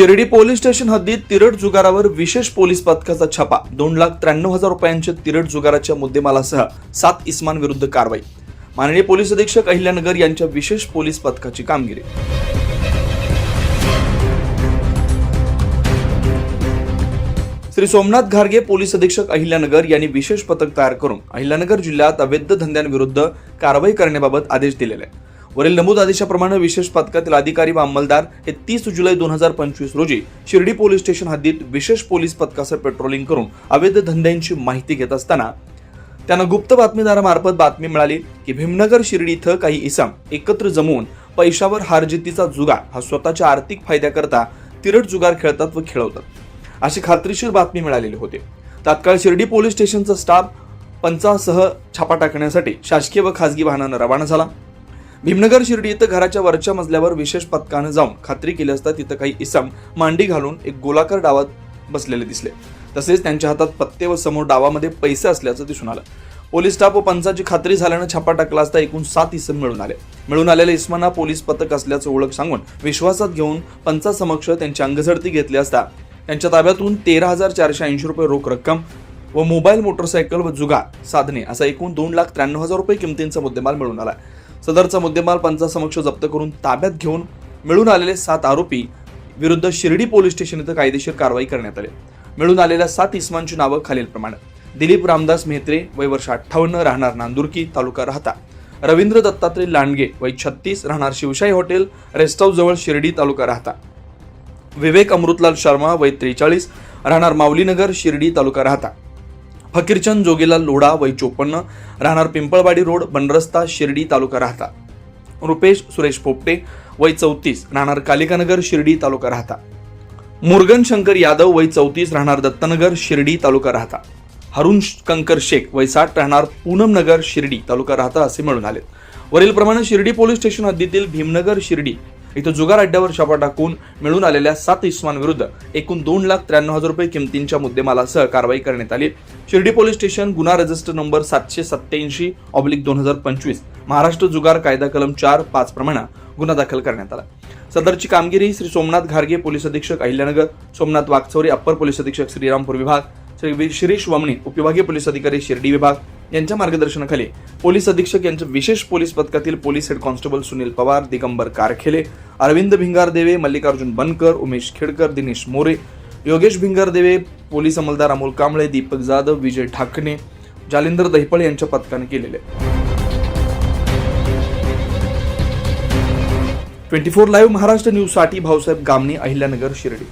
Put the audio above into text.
Shirdi police station हद्दीत तिरट जुगारावर विशेष police पथकाचा छापा. दोन लाख त्र्याण्णव हजार रुपयांच्या तिरट जुगाराच्या मुद्देमालासह सात इस्मांविरुद्ध कारवाई. माननीय पोलीस अधीक्षक अहिल्यानगर यांच्या विशेष पोलीस पथकाची कामगिरी. श्री सोमनाथ घारगे पोलीस अधीक्षक अहिल्यानगर यांनी विशेष पथक तयार करून अहिल्यानगर जिल्ह्यात अवैध धंद्यांविरुद्ध कारवाई करण्याबाबत आदेश दिलेले आहे वरील नमूद आदेशाप्रमाणे विशेष पथकातील अधिकारी व अंमलदार हे तीस जुलै दोन हजार पंचवीस रोजी शिर्डी पोलीस स्टेशन हद्दीत विशेष पोलीस पथकासह पेट्रोलिंग करून अवैध धंद्यांची माहिती घेत असताना त्यांना गुप्त बातमीदारामार्फत बातमी मिळाली की भीमनगर शिर्डी इथं काही इसम एकत्र जमवून पैशावर हारजितीचा जुगार हा स्वतःच्या आर्थिक फायद्याकरता तिरट जुगार खेळतात व खेळवतात. अशी खात्रीशीर बातमी मिळालेली होती. तात्काळ शिर्डी पोलीस स्टेशनचा स्टाफ पंचासह छापा टाकण्यासाठी शासकीय व खासगी वाहनानं रवाना झाला. भीमनगर शिर्डी इथं घराच्या वरच्या मजल्यावर विशेष पथकानं जाऊन खात्री केली असता तिथं काही इसम मांडी घालून एक गोलाकार डावात बसलेले दिसले. तसेच त्यांच्या हातात पत्ते व समोर डावामध्ये पैसे असल्याचं दिसून आलं. पोलीस स्टाफ व पंचाची खात्री झाल्यानं छापा टाकला असता एकूण सात इसम मिळून आले. मिळून आलेल्या इसमांना पोलीस पथक असल्याचं ओळख सांगून विश्वासात घेऊन पंचासमक्ष त्यांची अंगझडती घेतली असता त्यांच्या ताब्यातून तेरा हजार चारशे ऐंशी रुपये रोख रक्कम व मोबाईल मोटरसायकल व जुगार साधने असा एकूण दोन लाख त्र्याण्णव हजार रुपये किमतींचा मुद्देमाल मिळून आला. सदरचा मुद्देमाल पंचासमक्ष जप्त करून ताब्यात घेऊन मिळून आलेले सात आरोपी विरुद्ध शिर्डी पोलीस स्टेशन इथं कायदेशीर कारवाई करण्यात आली. मिळून आलेल्या सात इस्मांची नावं खालीलप्रमाणे दिलीप रामदास मेहत्रे वय वर्ष अठ्ठावन्न राहणार नांदुरकी तालुका राहता. रवींद्र दत्तात्रय लांडगे वय छत्तीस राहणार शिवशाही हॉटेल रेस्ट हाऊस जवळ शिर्डी तालुका राहता. विवेक अमृतलाल शर्मा वय त्रेचाळीस राहणार माऊलीनगर शिर्डी तालुका राहता. फकीरचंद जोगीलाल लोढा वय चोपन्न राहणार पिंपळवाडी रोड बनरस्ता शिर्डी तालुका राहता. रुपेश सुरेश पोपटे वय चौतीस राहणार कालिकानगर शिर्डी तालुका राहता. मुरगन शंकर यादव वय चौतीस राहणार दत्तनगर शिर्डी तालुका राहता. हरुण कंकर शेख वय साठ राहणार पूनमनगर शिर्डी तालुका राहता असे मिळून आले. वरीलप्रमाणे शिर्डी पोलीस स्टेशन हद्दीतील भीमनगर शिर्डी इथं जुगार अड्ड्यावर छापा टाकून मिळून आलेल्या सात इसमांविरुद्ध एकूण दोन लाख त्र्याण्णव हजार रुपये किमतींच्या मुद्देमालासह कारवाई करण्यात आली. शिर्डी पोलीस स्टेशन गुन्हा रजिस्टर नंबर सातशे सत्त्याऐंशी ऑब्लिक दोन हजार पंचवीस महाराष्ट्र जुगार कायदा कलम चार पाच प्रमाणे गुन्हा दाखल करण्यात आला. सदरची कामगिरी श्री सोमनाथ घारगे पोलीस अधीक्षक अहिल्यानगर सोमनाथ वाघचौरी अप्पर पोलीस अधीक्षक श्रीरामपूर विभाग श्री शिरीष वामणी उपविभागीय पोलीस अधिकारी शिर्डी विभाग यांच्या मार्गदर्शनाखाली पोलीस अधीक्षक यांच्या विशेष पोलीस पथकातील police head constable Sunil Pawar Digambar Karkhele Arvind Bhingardeve Mallikarjun Bankar Umesh Khedkar Dinesh More Yogesh Bhingardeve police अंमलदार Amol Kamble Deepak Jadhav Vijay Thakne Jalinder Dahiphale यांच्या पथकाने केलेले. ट्वेंटी फोर लाईव्ह महाराष्ट्र न्यूजसाठी भाऊसाहेब गामणी अहिल्यानगर शिर्डी.